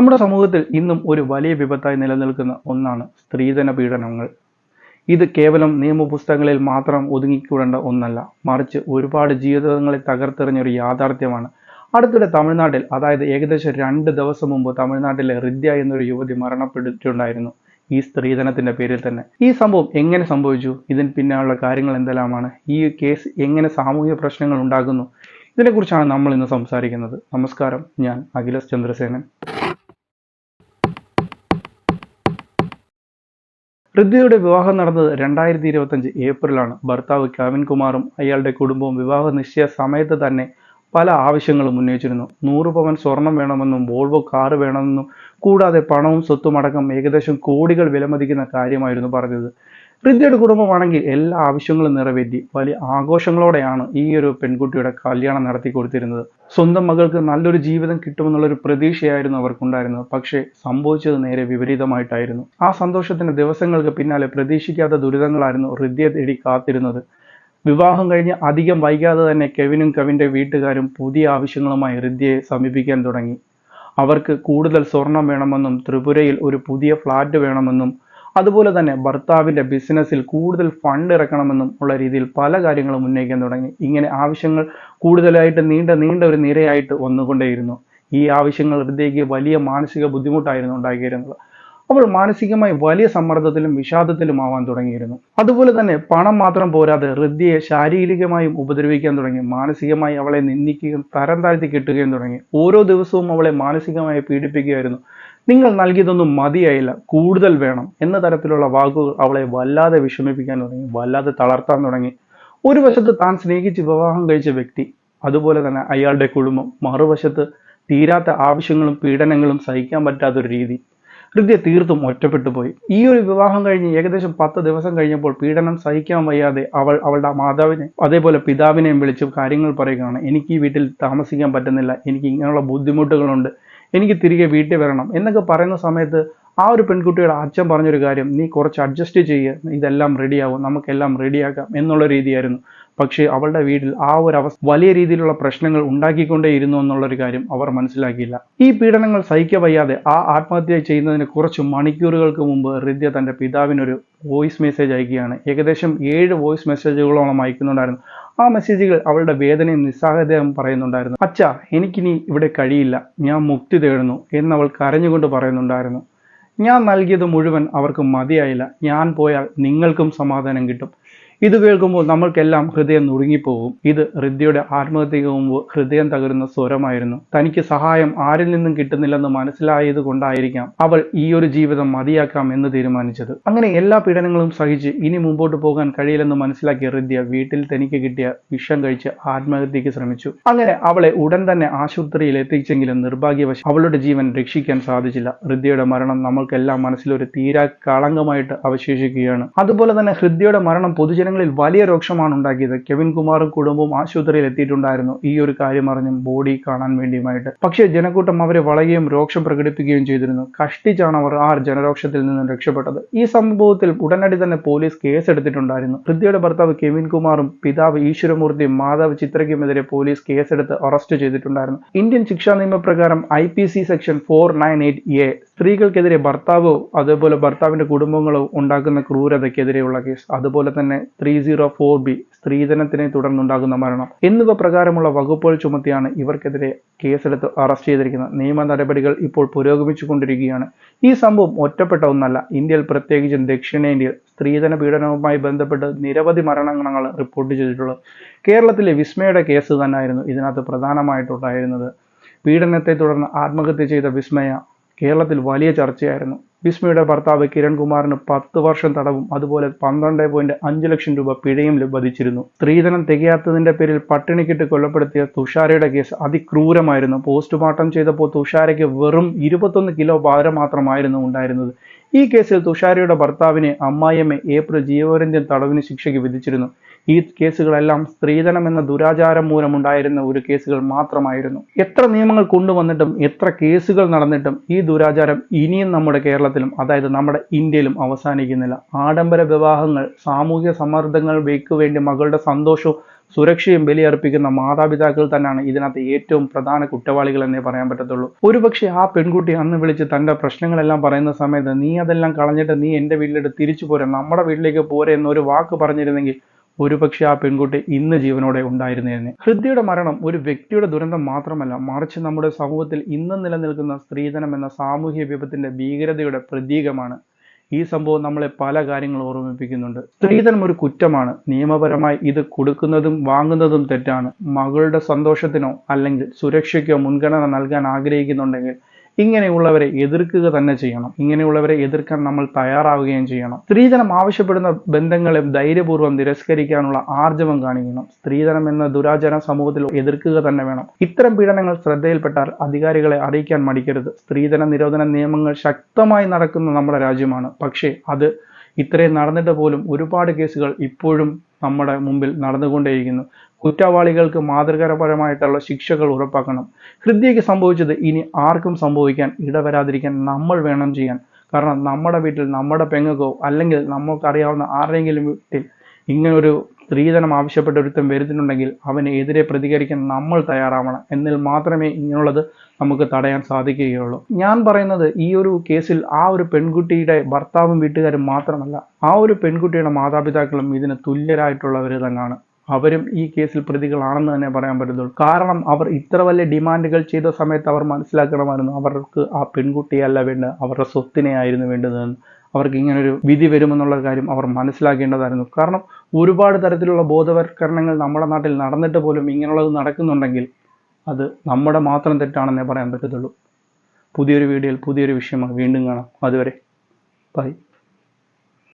നമ്മുടെ സമൂഹത്തിൽ ഇന്നും ഒരു വലിയ വിപത്തായി നിലനിൽക്കുന്ന ഒന്നാണ് സ്ത്രീധന പീഡനങ്ങൾ. ഇത് കേവലം നിയമപുസ്തകങ്ങളിൽ മാത്രം ഒതുങ്ങിക്കൂടേണ്ട ഒന്നല്ല. മറിച്ച് ഒരുപാട് ജീവിതങ്ങളെ തകർത്തെറിഞ്ഞ ഒരു യാഥാർത്ഥ്യമാണ്. അടുത്തിടെ തമിഴ്നാട്ടിൽ അതായത് ഏകദേശം രണ്ട് ദിവസം മുമ്പ് തമിഴ്നാട്ടിലെ റിദ്യ എന്നൊരു യുവതി മരണപ്പെട്ടിട്ടുണ്ടായിരുന്നു ഈ സ്ത്രീധനത്തിന്റെ പേരിൽ തന്നെ. ഈ സംഭവം എങ്ങനെ സംഭവിച്ചു? ഇതിന് പിന്നാലുള്ള കാര്യങ്ങൾ എന്തെല്ലാമാണ്? ഈ കേസ് എങ്ങനെ സാമൂഹിക പ്രശ്നങ്ങൾ ഉണ്ടാകുന്നു ഇതിനെക്കുറിച്ചാണ് നമ്മൾ ഇന്ന് സംസാരിക്കുന്നത്. നമസ്കാരം ഞാൻ അഖിലസ് ചന്ദ്രസേനൻ. ഋദ്വയുടെ വിവാഹം നടന്നത് രണ്ടായിരത്തി ഇരുപത്തഞ്ച് ഏപ്രിലാണ്. ഭർത്താവ് കവിൻ കുമാറും അയാളുടെ കുടുംബവും വിവാഹ നിശ്ചയ സമയത്ത് തന്നെ പല ആവശ്യങ്ങളും ഉന്നയിച്ചിരുന്നു. നൂറ് പവൻ സ്വർണം വേണമെന്നും വോൾവോ കാറ് വേണമെന്നും കൂടാതെ പണവും സ്വത്തും അടക്കം ഏകദേശം കോടികൾ വിലമതിക്കുന്ന കാര്യമായിരുന്നു പറഞ്ഞത്. ഋദ്യയുടെ കുടുംബമാണെങ്കിൽ എല്ലാ ആവശ്യങ്ങളും നിറവേറ്റി വലിയ ആഘോഷങ്ങളോടെയാണ് ഈ ഒരു പെൺകുട്ടിയുടെ കല്യാണം നടത്തി കൊടുത്തിരുന്നത്. സ്വന്തം മകൾക്ക് നല്ലൊരു ജീവിതം കിട്ടുമെന്നുള്ളൊരു പ്രതീക്ഷയായിരുന്നു അവർക്കുണ്ടായിരുന്നത്. പക്ഷേ സംഭവിച്ചത് നേരെ വിപരീതമായിട്ടായിരുന്നു. ആ സന്തോഷത്തിന്റെ ദിവസങ്ങൾക്ക് പിന്നാലെ പ്രതീക്ഷിക്കാത്ത ദുരിതങ്ങളായിരുന്നു ഋദ്യയെ തേടി കാത്തിരുന്നത്. വിവാഹം കഴിഞ്ഞ് അധികം വൈകാതെ തന്നെ കെവിനും കവിന്റെ വീട്ടുകാരും പുതിയ ആവശ്യങ്ങളുമായി ഋദ്യയെ സമീപിക്കാൻ തുടങ്ങി. അവർക്ക് കൂടുതൽ സ്വർണം വേണമെന്നും ത്രിപുരയിൽ ഒരു പുതിയ ഫ്ലാറ്റ് വേണമെന്നും അതുപോലെ തന്നെ ഭർത്താവിന്റെ ബിസിനസ്സിൽ കൂടുതൽ ഫണ്ട് ഇറക്കണമെന്നും ഉള്ള രീതിയിൽ പല കാര്യങ്ങളും ഉന്നയിക്കാൻ തുടങ്ങി. ഇങ്ങനെ ആവശ്യങ്ങൾ കൂടുതലായിട്ട് നീണ്ട നീണ്ട ഒരു നിരയായിട്ട് വന്നുകൊണ്ടേയിരുന്നു. ഈ ആവശ്യങ്ങൾ ഹൃദയക്ക് വലിയ മാനസിക ബുദ്ധിമുട്ടായിരുന്നു ഉണ്ടാക്കിയിരുന്നത്. അവൾ മാനസികമായി വലിയ സമ്മർദ്ദത്തിലും വിഷാദത്തിലും ആവാൻ തുടങ്ങിയിരുന്നു. അതുപോലെ തന്നെ പണം മാത്രം പോരാതെ ഹൃദ്യയെ ശാരീരികമായും ഉപദ്രവിക്കാൻ തുടങ്ങി. മാനസികമായി അവളെ നിന്ദിക്കുകയും തരം താഴ്ത്തി കിട്ടുകയും തുടങ്ങി. ഓരോ ദിവസവും അവളെ മാനസികമായി പീഡിപ്പിക്കുകയായിരുന്നു. നിങ്ങൾ നൽകിയതൊന്നും മതിയായില്ല. കൂടുതൽ വേണം. എന്ന തരത്തിലുള്ള വാക്കുകൾ അവളെ വല്ലാതെ വിഷമിപ്പിക്കാൻ തുടങ്ങി. വല്ലാതെ തളർത്താൻ തുടങ്ങി. ഒരു വശത്ത് താൻ സ്നേഹിച്ച് വിവാഹം കഴിച്ച വ്യക്തി അതുപോലെ തന്നെ അയാളുടെ കുടുംബം മറുവശത്ത് തീരാത്ത ആവശ്യങ്ങളും പീഡനങ്ങളും സഹിക്കാൻ പറ്റാത്തൊരു രീതി. ഹൃദയ തീർത്തും ഒറ്റപ്പെട്ടു പോയി. ഈ ഒരു വിവാഹം കഴിഞ്ഞ് ഏകദേശം പത്ത് ദിവസം കഴിഞ്ഞപ്പോൾ പീഡനം സഹിക്കാൻ വയ്യാതെ അവൾ അവളുടെ മാതാവിനെ അതേപോലെ പിതാവിനെയും വിളിച്ച് കാര്യങ്ങൾ പറയുകയാണ്. എനിക്ക് ഈ വീട്ടിൽ താമസിക്കാൻ പറ്റുന്നില്ല. എനിക്ക് ഇങ്ങനെയുള്ള ബുദ്ധിമുട്ടുകളുണ്ട്. എനിക്ക് തിരികെ വീട്ടിൽ വരണം എന്നൊക്കെ പറയുന്ന സമയത്ത് ആ ഒരു പെൺകുട്ടിയുടെ അച്ഛൻ പറഞ്ഞൊരു കാര്യം നീ കുറച്ച് അഡ്ജസ്റ്റ് ചെയ്യുക ഇതെല്ലാം റെഡിയാവും നമുക്കെല്ലാം റെഡിയാക്കാം എന്നുള്ള രീതിയായിരുന്നു. പക്ഷേ അവളുടെ വീട്ടിൽ ആ ഒരു അവസ്ഥ വലിയ രീതിയിലുള്ള പ്രശ്നങ്ങൾ ഉണ്ടാക്കിക്കൊണ്ടേയിരുന്നു എന്നുള്ളൊരു കാര്യം അവർ മനസ്സിലാക്കിയില്ല. ഈ പീഡനങ്ങൾ സഹിക്ക വയ്യാതെ ആ ആത്മഹത്യ ചെയ്യുന്നതിന് കുറച്ച് മണിക്കൂറുകൾക്ക് മുമ്പ് ഹൃദ്യ തന്റെ പിതാവിനൊരു വോയിസ് മെസ്സേജ് അയക്കുകയാണ്. ഏകദേശം ഏഴ് വോയിസ് മെസ്സേജുകളോളം അയക്കുന്നുണ്ടായിരുന്നു. ആ മെസ്സേജുകൾ അവളുടെ വേദനയും നിസ്സഹായതയും പറയുന്നുണ്ടായിരുന്നു. അച്ഛ എനിക്കിനി ഇവിടെ കഴിയില്ല. ഞാൻ മുക്തി തേടുന്നു എന്നവൾ കരഞ്ഞുകൊണ്ട് പറയുന്നുണ്ടായിരുന്നു. ഞാൻ നൽകിയത് മുഴുവൻ അവർക്ക് മതിയായില്ല. ഞാൻ പോയാൽ നിങ്ങൾക്കും സമാധാനം കിട്ടും. ഇത് കേൾക്കുമ്പോൾ നമ്മൾക്കെല്ലാം ഹൃദയം നുറുങ്ങിപ്പോകും. ഇത് ഹൃദ്യയുടെ ആത്മഹത്യക്ക് മുമ്പ് ഹൃദയം തകരുന്ന സ്വരമായിരുന്നു. തനിക്ക് സഹായം ആരിൽ നിന്നും കിട്ടുന്നില്ലെന്ന് മനസ്സിലായത് കൊണ്ടായിരിക്കാം അവൾ ഈ ഒരു ജീവിതം മതിയാക്കാം എന്ന് തീരുമാനിച്ചത്. അങ്ങനെ എല്ലാ പീഡനങ്ങളും സഹിച്ച് ഇനി മുമ്പോട്ട് പോകാൻ കഴിയില്ലെന്ന് മനസ്സിലാക്കിയ ഹൃദ്യ വീട്ടിൽ തനിക്ക് കിട്ടിയ വിഷം കഴിച്ച് ആത്മഹത്യക്ക് ശ്രമിച്ചു. അങ്ങനെ അവളെ ഉടൻ തന്നെ ആശുപത്രിയിൽ എത്തിച്ചെങ്കിലും നിർഭാഗ്യവശം അവളുടെ ജീവൻ രക്ഷിക്കാൻ സാധിച്ചില്ല. ഹൃദ്യയുടെ മരണം നമ്മൾക്കെല്ലാം മനസ്സിലൊരു തീരാ കളങ്കമായിട്ട് അവശേഷിക്കുകയാണ്. അതുപോലെ തന്നെ ഹൃദ്യയുടെ മരണം പൊതുജന ജനങ്ങളിൽ വലിയ രോക്ഷമാണ് ഉണ്ടാക്കിയത്. കെവിൻ കുമാറും കുടുംബവും ആശുപത്രിയിൽ എത്തിയിട്ടുണ്ടായിരുന്നു. ഈ ഒരു കാര്യം അറിഞ്ഞും ബോഡി കാണാൻ വേണ്ടിയുമായിട്ട്. പക്ഷേ ജനക്കൂട്ടം അവരെ വളയുകയും രോക്ഷം പ്രകടിപ്പിക്കുകയും ചെയ്തിരുന്നു. കഷ്ടിച്ചാണ് അവർ ആ ജനരോക്ഷത്തിൽ നിന്നും രക്ഷപ്പെട്ടത്. ഈ സംഭവത്തിൽ ഉടനടി തന്നെ പോലീസ് കേസ് എടുത്തിട്ടുണ്ടായിരുന്നു ഹൃദ്യയുടെ ഭർത്താവ് കെവിൻ കുമാറും പിതാവ് ഈശ്വരമൂർത്തിയും മാതാവ് ചിത്രയ്ക്കുമെതിരെ പോലീസ് കേസെടുത്ത് അറസ്റ്റ് ചെയ്തിട്ടുണ്ടായിരുന്നു. ഇന്ത്യൻ ശിക്ഷാ നിയമപ്രകാരം I P C section four nine eight A സ്ത്രീകൾക്കെതിരെ ഭർത്താവോ അതേപോലെ ഭർത്താവിന്റെ കുടുംബങ്ങളോ ഉണ്ടാക്കുന്ന ക്രൂരതയ്ക്കെതിരെയുള്ള കേസ്. അതുപോലെ തന്നെ ത്രീ സീറോ ഫോർ ബി സ്ത്രീധനത്തിനെ തുടർന്നുണ്ടാകുന്ന മരണം എന്നിവ പ്രകാരമുള്ള വകുപ്പുകൾ ചുമത്തിയാണ് ഇവർക്കെതിരെ കേസെടുത്ത് അറസ്റ്റ് ചെയ്തിരിക്കുന്നത്. നിയമ നടപടികൾ ഇപ്പോൾ പുരോഗമിച്ചുകൊണ്ടിരിക്കുകയാണ്. ഈ സംഭവം ഒറ്റപ്പെട്ട ഒന്നല്ല. ഇന്ത്യയിൽ പ്രത്യേകിച്ചും ദക്ഷിണേന്ത്യയിൽ സ്ത്രീധന പീഡനവുമായി ബന്ധപ്പെട്ട് നിരവധി മരണങ്ങൾ റിപ്പോർട്ട് ചെയ്തിട്ടുള്ളത്. കേരളത്തിലെ വിസ്മയുടെ കേസ് തന്നെയായിരുന്നു ഇതിനകത്ത് പ്രധാനമായിട്ടുണ്ടായിരുന്നത്. പീഡനത്തെ തുടർന്ന് ആത്മഹത്യ ചെയ്ത വിസ്മയ കേരളത്തിൽ വലിയ ചർച്ചയായിരുന്നു. വിസ്മയുടെ ഭർത്താവ് കിരൺ കുമാറിന് പത്ത് വർഷം തടവും അതുപോലെ പന്ത്രണ്ട് പോയിന്റ് അഞ്ച് ലക്ഷം രൂപ പിഴയും ലഭിച്ചിരുന്നു സ്ത്രീധനം തികയാത്തതിന്റെ പേരിൽ പട്ടിണിക്കിട്ട് കൊല്ലപ്പെടുത്തിയ തുഷാരയുടെ കേസ് അതിക്രൂരമായിരുന്നു. പോസ്റ്റ്മോർട്ടം ചെയ്തപ്പോൾ തുഷാരയ്ക്ക് വെറും ഇരുപത്തൊന്ന് കിലോ ഭാരം മാത്രമായിരുന്നു ഉണ്ടായിരുന്നത്. ഈ കേസിൽ തുഷാരയുടെ ഭർത്താവിനെ അമ്മായിയമ്മ ഏപ്രിൽ ജീവപര്യന്തം തടവിന് ശിക്ഷയ്ക്ക് വിധിച്ചിരുന്നു. ഈ കേസുകളെല്ലാം സ്ത്രീധനം എന്ന ദുരാചാരം മൂലമുണ്ടായിരുന്ന ഒരു കേസുകൾ മാത്രമായിരുന്നു. എത്ര നിയമങ്ങൾ കൊണ്ടുവന്നിട്ടും എത്ര കേസുകൾ നടന്നിട്ടും ഈ ദുരാചാരം ഇനിയും നമ്മുടെ കേരളത്തിലും അതായത് നമ്മുടെ ഇന്ത്യയിലും അവസാനിക്കുന്നില്ല. ആഡംബര വിവാഹങ്ങൾ സാമൂഹ്യ സമ്മർദ്ദങ്ങൾ വേണ്ടി മകളുടെ സന്തോഷവും സുരക്ഷയും ബലിയർപ്പിക്കുന്ന മാതാപിതാക്കൾ തന്നെയാണ് ഇതിനകത്ത് ഏറ്റവും പ്രധാന കുറ്റവാളികൾ എന്നേ പറയാൻ പറ്റത്തുള്ളൂ. ഒരുപക്ഷെ ആ പെൺകുട്ടി അന്ന് വിളിച്ച് തന്റെ പ്രശ്നങ്ങളെല്ലാം പറയുന്ന സമയത്ത് നീ അതെല്ലാം കളഞ്ഞിട്ട് നീ എന്റെ വീട്ടിലോട്ട് തിരിച്ചു പോരെ നമ്മുടെ വീട്ടിലേക്ക് പോരെ എന്നൊരു വാക്ക് പറഞ്ഞിരുന്നെങ്കിൽ ഒരുപക്ഷെ ആ പെൺകുട്ടി ഇന്ന് ജീവനോടെ ഉണ്ടായിരുന്നേനെ. ഹൃദ്യയുടെ മരണം ഒരു വ്യക്തിയുടെ ദുരന്തം മാത്രമല്ല മറിച്ച് നമ്മുടെ സമൂഹത്തിൽ ഇന്ന് നിലനിൽക്കുന്ന സ്ത്രീധനം എന്ന സാമൂഹ്യ വിപത്തിന്റെ ഭീകരതയുടെ പ്രതീകമാണ്. ഈ സംഭവം നമ്മളെ പല കാര്യങ്ങൾ ഓർമ്മിപ്പിക്കുന്നുണ്ട്. സ്ത്രീധനം ഒരു കുറ്റമാണ്. നിയമപരമായി ഇത് കൊടുക്കുന്നതും വാങ്ങുന്നതും തെറ്റാണ്. മകളുടെ സന്തോഷത്തിനോ അല്ലെങ്കിൽ സുരക്ഷയ്ക്കോ മുൻഗണന നൽകാൻ ആഗ്രഹിക്കുന്നുണ്ടെങ്കിൽ ഇങ്ങനെയുള്ളവരെ എതിർക്കുക തന്നെ ചെയ്യണം. ഇങ്ങനെയുള്ളവരെ എതിർക്കാൻ നമ്മൾ തയ്യാറാവുകയും ചെയ്യണം. സ്ത്രീധനം ആവശ്യപ്പെടുന്ന ബന്ധങ്ങളെ ധൈര്യപൂർവം തിരസ്കരിക്കാനുള്ള ആർജവം കാണിക്കണം. സ്ത്രീധനം എന്ന ദുരാചാര സമൂഹത്തിൽ എതിർക്കുക തന്നെ വേണം. ഇത്തരം പീഡനങ്ങൾ ശ്രദ്ധയിൽപ്പെട്ടാൽ അധികാരികളെ അറിയിക്കാൻ മടിക്കരുത്. സ്ത്രീധന നിരോധന നിയമങ്ങൾ ശക്തമായി നടക്കുന്ന നമ്മുടെ രാജ്യമാണ്. പക്ഷേ അത് ഇത്രയും നടന്നിട്ട് പോലും ഒരുപാട് കേസുകൾ ഇപ്പോഴും നമ്മുടെ മുമ്പിൽ നടന്നുകൊണ്ടേയിരിക്കുന്നു. കുറ്റവാളികൾക്ക് മാതൃകാപരമായിട്ടുള്ള ശിക്ഷകൾ ഉറപ്പാക്കണം. ഹൃദ്യയ്ക്ക് സംഭവിച്ചത് ഇനി ആർക്കും സംഭവിക്കാൻ ഇടവരാതിരിക്കാൻ നമ്മൾ വേണം ചെയ്യാൻ. കാരണം നമ്മുടെ വീട്ടിൽ നമ്മുടെ പെങ്ങൾക്കോ അല്ലെങ്കിൽ നമുക്കറിയാവുന്ന ആരുടെയെങ്കിലും വീട്ടിൽ ഇങ്ങനൊരു സ്ത്രീധനം ആവശ്യപ്പെട്ട ഒരുത്തം വരുന്നുണ്ടെങ്കിൽ അവനെതിരെ പ്രതികരിക്കാൻ നമ്മൾ തയ്യാറാവണം. എന്നിൽ മാത്രമേ ഇങ്ങനെയുള്ളത് നമുക്ക് തടയാൻ സാധിക്കുകയുള്ളൂ. ഞാൻ പറയുന്നത് ഈ ഒരു കേസിൽ ആ ഒരു പെൺകുട്ടിയുടെ ഭർത്താവും വീട്ടുകാരും മാത്രമല്ല ആ ഒരു പെൺകുട്ടിയുടെ മാതാപിതാക്കളും ഇതിന് തുല്യരായിട്ടുള്ളവർ തന്നെയാണ് അവരും ഈ കേസിൽ പ്രതികളാണെന്ന് തന്നെ പറയാൻ പറ്റത്തുള്ളൂ. കാരണം അവർ ഇത്ര വലിയ ഡിമാൻഡുകൾ ചെയ്ത സമയത്ത് അവർ മനസ്സിലാക്കണമായിരുന്നു. അവർക്ക് ആ പെൺകുട്ടിയല്ല വേണ്ടത് അവരുടെ സ്വത്തിനെ ആയിരുന്നു വേണ്ടതെന്ന് അവർക്ക് ഇങ്ങനൊരു വിധി വരുമെന്നുള്ള കാര്യം അവർ മനസ്സിലാക്കേണ്ടതായിരുന്നു. കാരണം ഒരുപാട് തരത്തിലുള്ള ബോധവൽക്കരണങ്ങൾ നമ്മുടെ നാട്ടിൽ നടന്നിട്ട് പോലും ഇങ്ങനെയുള്ളത് നടക്കുന്നുണ്ടെങ്കിൽ അത് നമ്മുടെ മാത്രം തെറ്റാണെന്നേ പറയാൻ പറ്റത്തുള്ളൂ. പുതിയൊരു വീഡിയോയിൽ പുതിയൊരു വിഷയമാണ് വീണ്ടും കാണാം. അതുവരെ ബൈ.